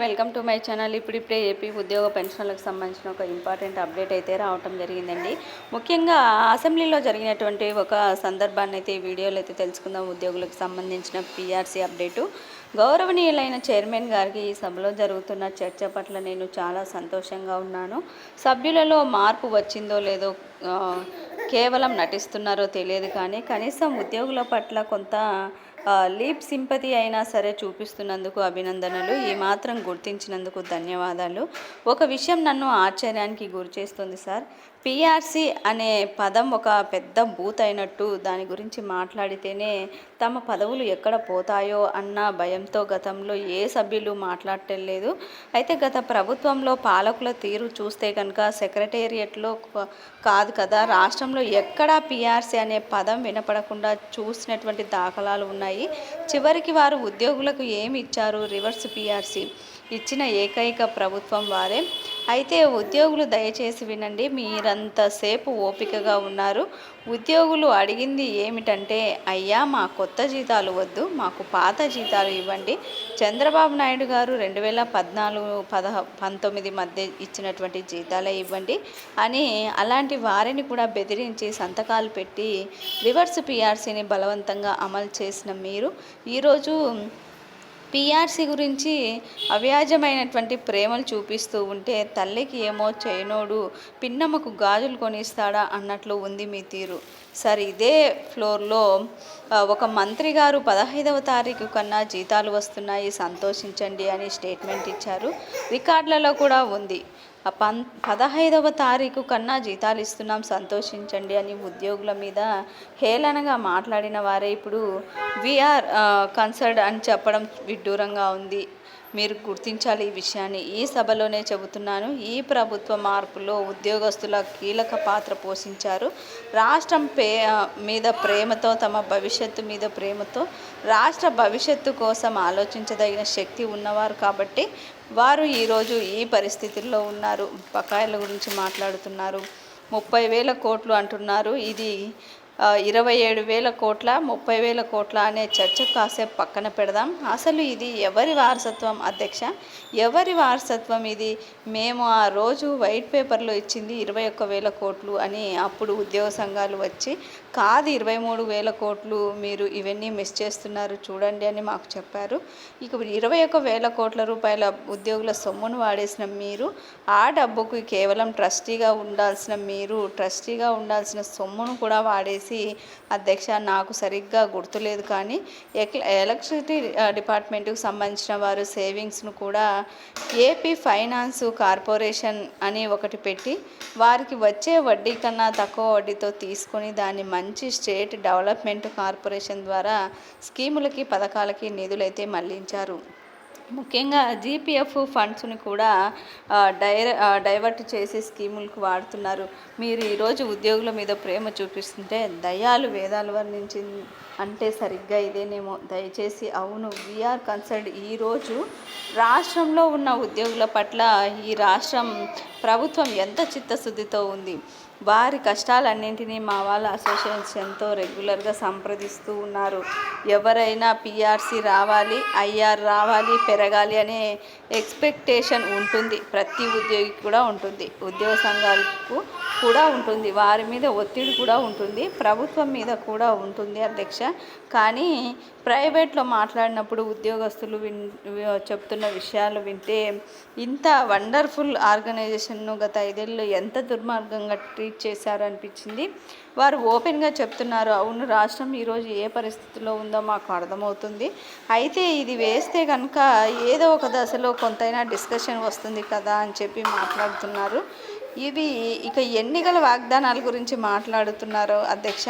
Welcome to my channel. ఇప్పుడిప్పుడే AP ఉద్యోగ పెన్షన్లకు సంబంధించిన ఒక ఇంపార్టెంట్ అప్డేట్ అయితే రావటం జరిగిందండి. ముఖ్యంగా అసెంబ్లీలో జరిగినటువంటి ఒక సందర్భాన్ని అయితే ఈ వీడియోలో అయితే తెలుసుకుందాం. ఉద్యోగులకు సంబంధించిన పీఆర్సీ అప్డేటు. గౌరవనీయులైన చైర్మన్ గారికి ఈ సభలో జరుగుతున్న చర్చ పట్ల నేను చాలా సంతోషంగా ఉన్నాను. సభ్యులలో మార్పు వచ్చిందో లేదో కేవలం నటిస్తున్నారో తెలియదు కానీ కనీసం ఉద్యోగుల పట్ల కొంత లీప్ సింపతి అయినా సరే చూపిస్తున్నందుకు అభినందనలు. ఈ మాత్రం గుర్తించినందుకు ధన్యవాదాలు. ఒక విషయం నన్ను ఆశ్చర్యానికి గురి చేస్తుంది సార్. పిఆర్సి అనే పదం ఒక పెద్ద బూత్ అయినట్టు దాని గురించి మాట్లాడితేనే తమ పదవులు ఎక్కడ పోతాయో అన్న భయంతో గతంలో ఏ సభ్యులు మాట్లాడటం లేదు. అయితే గత ప్రభుత్వంలో పాలకుల తీరు చూస్తే కనుక సెక్రటేరియట్లో కాదు కదా రాష్ట్రంలో ఎక్కడా పిఆర్సీ అనే పదం వినపడకుండా చూసినటువంటి దాఖలాలు ఉన్నాయి. చివరికి వారు ఉద్యోగులకు ఏమి ఇచ్చారు? Reverse PRC. ఇచ్చిన ఏకైక ప్రభుత్వం వారే. అయితే ఉద్యోగులు దయచేసి వినండి మీరంతసేపు ఓపికగా ఉన్నారు. ఉద్యోగులు అడిగింది ఏమిటంటే అయ్యా మా కొత్త జీతాలు వద్దు మాకు పాత జీతాలు ఇవ్వండి. చంద్రబాబు నాయుడు గారు రెండు వేల పద్నాలుగు పదహ పంతొమ్మిది మధ్య ఇచ్చినటువంటి జీతాలే ఇవ్వండి అని అలాంటి వారిని కూడా బెదిరించి సంతకాలు పెట్టి రివర్స్ పిఆర్సీని బలవంతంగా అమలు చేసిన మీరు ఈరోజు పిఆర్సీ గురించి అవ్యాజమైనటువంటి ప్రేమలు చూపిస్తూ ఉంటే తల్లికి ఏమో చేయనోడు పిన్నమ్మకు గాజులు కొనిస్తాడా అన్నట్లు ఉంది మీ తీరు. సరే ఇదే ఫ్లోర్లో ఒక మంత్రి గారు పదహైదవ తారీఖు కన్నా జీతాలు వస్తున్నాయి సంతోషించండి అని స్టేట్మెంట్ ఇచ్చారు. రికార్డులలో కూడా ఉంది. ఆ పన్ పదహైదవ తారీఖు కన్నా జీతాలు ఇస్తున్నాం సంతోషించండి అని ఉద్యోగుల మీద హేళనగా మాట్లాడిన వారే ఇప్పుడు వీఆర్ కన్సర్డ్ అని చెప్పడం విడ్డూరంగా ఉంది. మీరు గుర్తించాలి ఈ విషయాన్ని. ఈ సభలోనే చెబుతున్నాను ఈ ప్రభుత్వ మార్పులో ఉద్యోగస్తుల కీలక పాత్ర పోషించారు. రాష్ట్రం పే మీద ప్రేమతో తమ భవిష్యత్తు మీద ప్రేమతో రాష్ట్ర భవిష్యత్తు కోసం ఆలోచించదగిన శక్తి ఉన్నవారు కాబట్టి వారు ఈరోజు ఈ పరిస్థితుల్లో ఉన్నారు. బకాయిల గురించి మాట్లాడుతున్నారు. ముప్పై వేల కోట్లు అంటున్నారు. ఇది ఇరవై ఏడు వేల కోట్ల ముప్పై వేల కోట్ల అనే చర్చ కాసేపు పక్కన పెడదాం. అసలు ఇది ఎవరి వారసత్వం అధ్యక్ష? ఎవరి వారసత్వం ఇది? మేము ఆ రోజు వైట్ పేపర్లో ఇచ్చింది ఇరవై ఒక్క వేల కోట్లు అని అప్పుడు ఉద్యోగ సంఘాలు వచ్చి కాదు ఇరవై మూడు వేల కోట్లు మీరు ఇవన్నీ మిస్ చేస్తున్నారు చూడండి అని మాకు చెప్పారు. ఇక ఇరవై ఒక్క వేల కోట్ల రూపాయల ఉద్యోగుల సొమ్మును వాడేసిన మీరు ఆ డబ్బుకు కేవలం ట్రస్టీగా ఉండాల్సిన మీరు ట్రస్టీగా ఉండాల్సిన సొమ్మును కూడా వాడేసి అధ్యక్ష నాకు సరిగ్గా గుర్తులేదు కానీ ఎక్- ఎలక్ట్రిసిటీ డిపార్ట్మెంట్కు సంబంధించిన వారు సేవింగ్స్ను కూడా ఏపీ ఫైనాన్స్ కార్పొరేషన్ అని ఒకటి పెట్టి వారికి వచ్చే వడ్డీ కన్నా తక్కువ వడ్డీతో తీసుకొని దాన్ని మంచి స్టేట్ డెవలప్మెంట్ కార్పొరేషన్ ద్వారా స్కీములకి పథకాలకి నిధులైతే మళ్ళించారు. ముఖ్యంగా జీపీఎఫ్ ఫండ్స్ని కూడా డైర డైవర్ట్ చేసే స్కీములకు వాడుతున్నారు. మీరు ఈరోజు ఉద్యోగుల మీద ప్రేమ చూపిస్తుంటే దయాలు వేదాలు వర్ణించి అంటే సరిగ్గా ఇదేనేమో. దయచేసి అవును వీఆర్ కన్సర్డ్ ఈరోజు రాష్ట్రంలో ఉన్న ఉద్యోగుల పట్ల ఈ రాష్ట్రం ప్రభుత్వం ఎంత చిత్తశుద్ధితో ఉంది? వారి కష్టాలన్నింటినీ మా వాళ్ళ అసోసియేషన్తో రెగ్యులర్గా సంప్రదిస్తూ ఉన్నారు. ఎవరైనా పిఆర్సీ రావాలి ఐఆర్ రావాలి పెరగాలి అనే ఎక్స్పెక్టేషన్ ఉంటుంది. ప్రతి ఉద్యోగికి కూడా ఉంటుంది. ఉద్యోగ సంఘాలకు కూడా ఉంటుంది. వారి మీద ఒత్తిడి కూడా ఉంటుంది. ప్రభుత్వం మీద కూడా ఉంటుంది అధ్యక్ష. కానీ ప్రైవేట్లో మాట్లాడినప్పుడు ఉద్యోగస్తులు విన్ చెప్తున్న విషయాలు వింటే ఇంత వండర్ఫుల్ ఆర్గనైజేషన్ను గత ఐదేళ్ళు ఎంత దుర్మార్గంగా ట్రీట్ చేశారు అనిపించింది వారు ఓపెన్గా చెప్తున్నారు అవును రాష్ట్రం ఈరోజు ఏ పరిస్థితిలో ఉందో మాకు అర్థమవుతుంది. అయితే ఇది వేస్తే కనుక ఏదో ఒక దశలో కొంతైనా డిస్కషన్ వస్తుంది కదా అని చెప్పి మాట్లాడుతున్నారు. ఇవి ఇక ఎన్నికల వాగ్దానాల గురించి మాట్లాడుతున్నారు అధ్యక్ష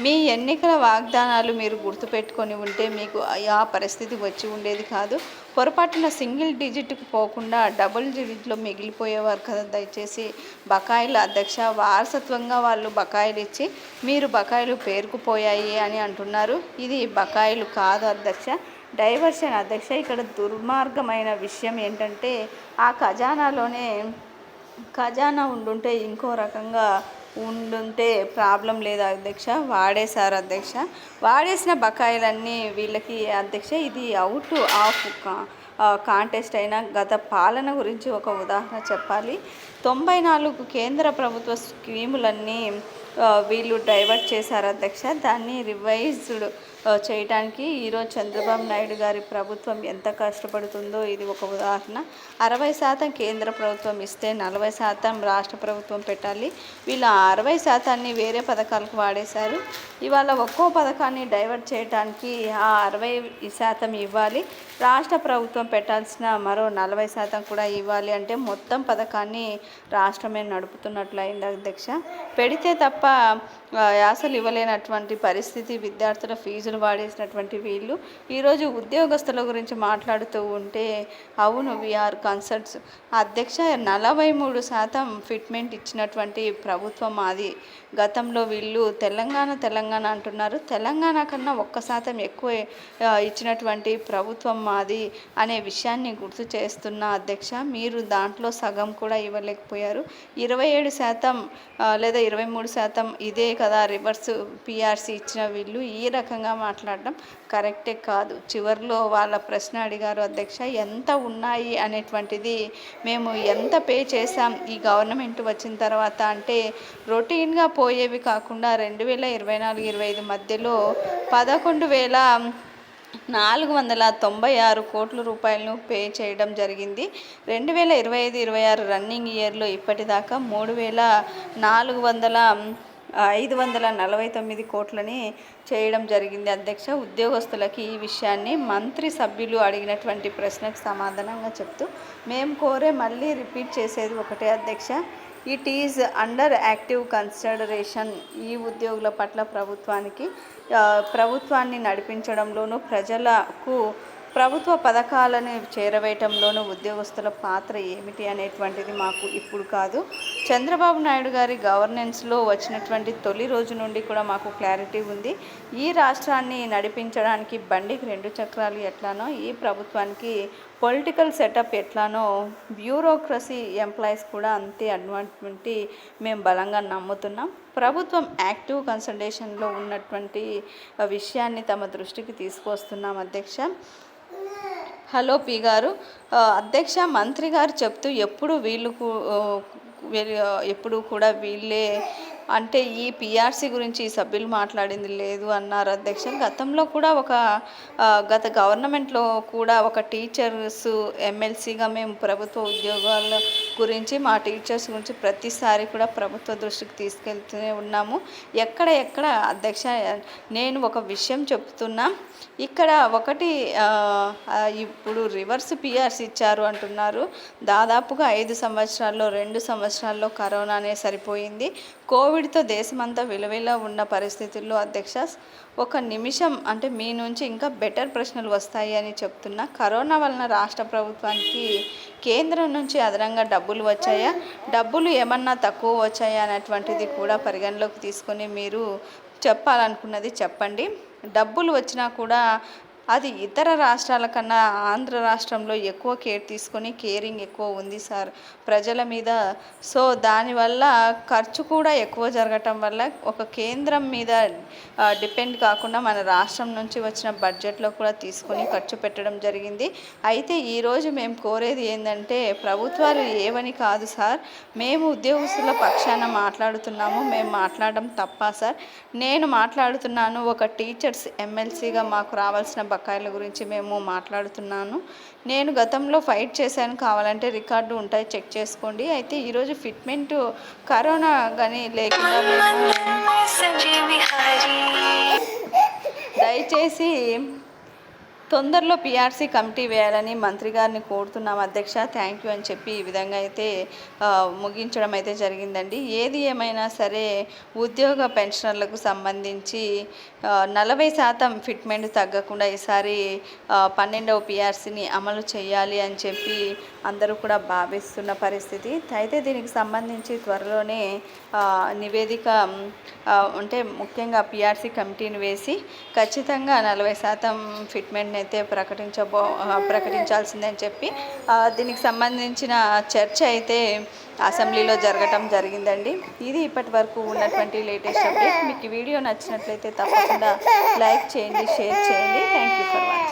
మీ ఎన్నికల వాగ్దానాలు మీరు గుర్తుపెట్టుకొని ఉంటే మీకు ఆ పరిస్థితి వచ్చి ఉండేది కాదు. పొరపాటున సింగిల్ డిజిట్కి పోకుండా డబుల్ డిజిట్లో మిగిలిపోయేవారు కదా దయచేసి బకాయిల అధ్యక్ష వారసత్వంగా వాళ్ళు బకాయిలు ఇచ్చి మీరు బకాయిలు పేరుకుపోయాయి అని అంటున్నారు. ఇది బకాయిలు కాదు అధ్యక్ష. డైవర్షన్ అధ్యక్ష ఇక్కడ దుర్మార్గమైన విషయం ఏంటంటే ఆ ఖజానాలోనే ఖజానా ఉండుంటే ఇంకో రకంగా ఉండుంటే ప్రాబ్లం లేదు అధ్యక్ష. వాడేశారు అధ్యక్ష. వాడేసిన బకాయిలన్నీ వీళ్ళకి అధ్యక్ష ఇది అవుట్ ఆఫ్ కాంటెస్ట్ అయినా గత పాలన గురించి ఒక ఉదాహరణ చెప్పాలి. తొంభై నాలుగు కేంద్ర ప్రభుత్వ స్కీములన్నీ వీళ్ళు డైవర్ట్ చేశారు అధ్యక్ష. దాన్ని రివైజ్డ్ చేయడానికి ఈరోజు చంద్రబాబు నాయుడు గారి ప్రభుత్వం ఎంత కష్టపడుతుందో ఇది ఒక ఉదాహరణ. అరవై శాతం కేంద్ర ప్రభుత్వం ఇస్తే నలభై శాతం రాష్ట్ర ప్రభుత్వం పెట్టాలి. వీళ్ళు ఆ అరవై శాతాన్ని వేరే పథకాలకు వాడేశారు. ఇవాళ ఒక్కో పథకాన్ని డైవర్ట్ చేయడానికి ఆ అరవై శాతం ఇవ్వాలి. రాష్ట్ర ప్రభుత్వం పెట్టాల్సిన మరో నలభై శాతం కూడా ఇవ్వాలి అంటే మొత్తం పథకాన్ని రాష్ట్రమే నడుపుతున్నట్లు అయింది అధ్యక్ష. పెడితే తప్ప ఆ, యాసలు ఇవ్వలేనటువంటి పరిస్థితి విద్యార్థుల ఫీజులు వాడేసినటువంటి వీళ్ళు ఈరోజు ఉద్యోగస్తుల గురించి మాట్లాడుతూ ఉంటే అవును వీఆర్ కన్సర్ట్స్. అధ్యక్ష నలభై మూడు శాతం ఫిట్మెంట్ ఇచ్చినటువంటి ప్రభుత్వం మాది గతంలో వీళ్ళు తెలంగాణ తెలంగాణ అంటున్నారు. తెలంగాణ కన్నా ఒక్క శాతం ఎక్కువ ఇచ్చినటువంటి ప్రభుత్వం మాది అనే విషయాన్ని గుర్తు చేస్తున్న అధ్యక్ష మీరు దాంట్లో సగం కూడా ఇవ్వలేకపోయారు. ఇరవై ఏడు శాతం లేదా ఇరవై మూడు శాతం ఇదే కదా రివర్స్ పిఆర్సీ ఇచ్చిన వీళ్ళు ఈ రకంగా మాట్లాడడం కరెక్టే కాదు. చివరిలో వాళ్ళ ప్రశ్న అడిగారు అధ్యక్ష ఎంత ఉన్నాయి? అనేటువంటిది మేము ఎంత పే చేసాం ఈ గవర్నమెంట్ వచ్చిన తర్వాత అంటే రొటీన్గా పోయేవి కాకుండా రెండు వేల ఇరవై నాలుగు ఇరవై ఐదు మధ్యలో పదకొండు వేల నాలుగు వందల తొంభై ఆరు కోట్ల రూపాయలను పే చేయడం జరిగింది. రెండు వేల ఇరవై ఐదు ఇరవై ఆరు రన్నింగ్ ఇయర్లో ఇప్పటిదాకా మూడు వేల నాలుగు వందల ఐదు వందల నలభై తొమ్మిది కోట్లని చేయడం జరిగింది అధ్యక్ష. ఉద్యోగస్తులకి ఈ విషయాన్ని మంత్రి సభ్యులు అడిగినటువంటి ప్రశ్నకు సమాధానంగా చెప్తూ మేము కోరే మళ్ళీ రిపీట్ చేసేది ఒకటే అధ్యక్ష. It is under active consideration ఈ ఉద్యోగుల పట్ల ప్రభుత్వానికి ప్రభుత్వాన్ని నడిపించడంలోనూ ప్రజలకు ప్రభుత్వ పథకాలను చేరవేయటంలోనూ ఉద్యోగస్తుల పాత్ర ఏమిటి అనేటువంటిది మాకు ఇప్పుడు కాదు. చంద్రబాబు నాయుడు గారి గవర్నెన్స్లో వచ్చినటువంటి తొలి రోజు నుండి కూడా మాకు క్లారిటీ ఉంది. ఈ రాష్ట్రాన్ని నడిపించడానికి బండికి రెండు చక్రాలు ఎట్లానో ఈ ప్రభుత్వానికి పొలిటికల్ సెటప్ ఎట్లానో బ్యూరోక్రసీ ఎంప్లాయీస్ కూడా అంతే అటువంటి మేము బలంగా నమ్ముతున్నాం. ప్రభుత్వం యాక్టివ్ కన్సల్టేషన్లో ఉన్నటువంటి విషయాన్ని తమ దృష్టికి తీసుకొస్తున్నాం అధ్యక్ష. హలో పి గారు. అధ్యక్ష మంత్రి గారు చెప్తూ ఎప్పుడు వీళ్ళు ఎప్పుడు కూడా వీళ్ళే అంటే ఈ పిఆర్సీ గురించి ఈ సభ్యులు మాట్లాడింది లేదు అన్నారు అధ్యక్ష. గతంలో కూడా ఒక గత గవర్నమెంట్లో కూడా ఒక టీచర్స్ ఎమ్మెల్సీగా మేము ప్రభుత్వ ఉద్యోగాల గురించి మా టీచర్స్ గురించి ప్రతిసారి కూడా ప్రభుత్వ దృష్టికి తీసుకెళ్తూనే ఉన్నాము. ఎక్కడ ఎక్కడ అధ్యక్ష నేను ఒక విషయం చెప్తున్నా. ఇక్కడ ఒకటి ఇప్పుడు రివర్స్ పిఆర్స్ ఇచ్చారు అంటున్నారు. దాదాపుగా ఐదు సంవత్సరాల్లో రెండు సంవత్సరాల్లో కరోనానే సరిపోయింది. కోవిడ్తో దేశమంతా విలువెలా ఉన్న పరిస్థితుల్లో అధ్యక్ష ఒక నిమిషం అంటే మీ నుంచి ఇంకా బెటర్ ప్రశ్నలు వస్తాయి అని చెప్తున్నా. కరోనా వలన రాష్ట్ర ప్రభుత్వానికి కేంద్రం నుంచి అదనంగా డబ్బులు వచ్చాయా? డబ్బులు ఏమన్నా తక్కువ వచ్చాయా అనేటువంటిది కూడా పరిగణలోకి తీసుకొని మీరు చెప్పాలనుకున్నది చెప్పండి. డబ్బులు వచ్చినా కూడా అది ఇతర రాష్ట్రాల కన్నా ఆంధ్ర రాష్ట్రంలో ఎక్కువ కేర్ తీసుకొని కేరింగ్ ఎక్కువ ఉంది సార్. ప్రజల మీద సో దానివల్ల ఖర్చు కూడా ఎక్కువ జరగటం వల్ల ఒక కేంద్రం మీద డిపెండ్ కాకుండా మన రాష్ట్రం నుంచి వచ్చిన బడ్జెట్లో కూడా తీసుకొని ఖర్చు పెట్టడం జరిగింది. అయితే ఈరోజు మేము కోరేది ఏంటంటే ప్రభుత్వాలు ఏవని కాదు సార్. మేము ఉద్యోగస్తుల పక్షాన మాట్లాడుతున్నాము మేము మాట్లాడడం తప్ప సార్. నేను మాట్లాడుతున్నాను ఒక టీచర్స్ ఎమ్మెల్సీగా మాకు రావాల్సిన బకాయిల గురించి మేము మాట్లాడుతున్నాను. నేను గతంలో ఫైట్ చేశాను కావాలంటే రికార్డు ఉంటాయి చెక్ చేసుకోండి. అయితే ఈరోజు ఫిట్మెంట్ కరోనా కానీ లేకుండా దయచేసి తొందరలో పిఆర్సీ కమిటీ వేయాలని మంత్రి గారిని కోరుతున్నాం. అధ్యక్ష థ్యాంక్ యూ అని చెప్పి ఈ విధంగా అయితే ముగించడం అయితే జరిగిందండి. ఏది ఏమైనా సరే ఉద్యోగ పెన్షనర్లకు సంబంధించి నలభై శాతం ఫిట్మెంట్ తగ్గకుండా ఈసారి పన్నెండవ పిఆర్సీని అమలు చేయాలి అని చెప్పి అందరూ కూడా భావిస్తున్న పరిస్థితి. అయితే దీనికి సంబంధించి త్వరలోనే నివేదిక అంటే ముఖ్యంగా పిఆర్సీ కమిటీని వేసి ఖచ్చితంగా నలభై శాతం ఫిట్మెంట్ని అయితే ప్రకటించబో ప్రకటించాల్సిందని చెప్పి దీనికి సంబంధించిన చర్చ అయితే అసెంబ్లీలో జరగటం జరిగిందండి. ఇది ఇప్పటి వరకు ఉన్నటువంటి లేటెస్ట్ అప్డేట్. మీకు వీడియో నచ్చినట్లయితే తప్పకుండా లైక్ చేయండి షేర్ చేయండి. Thank you for watching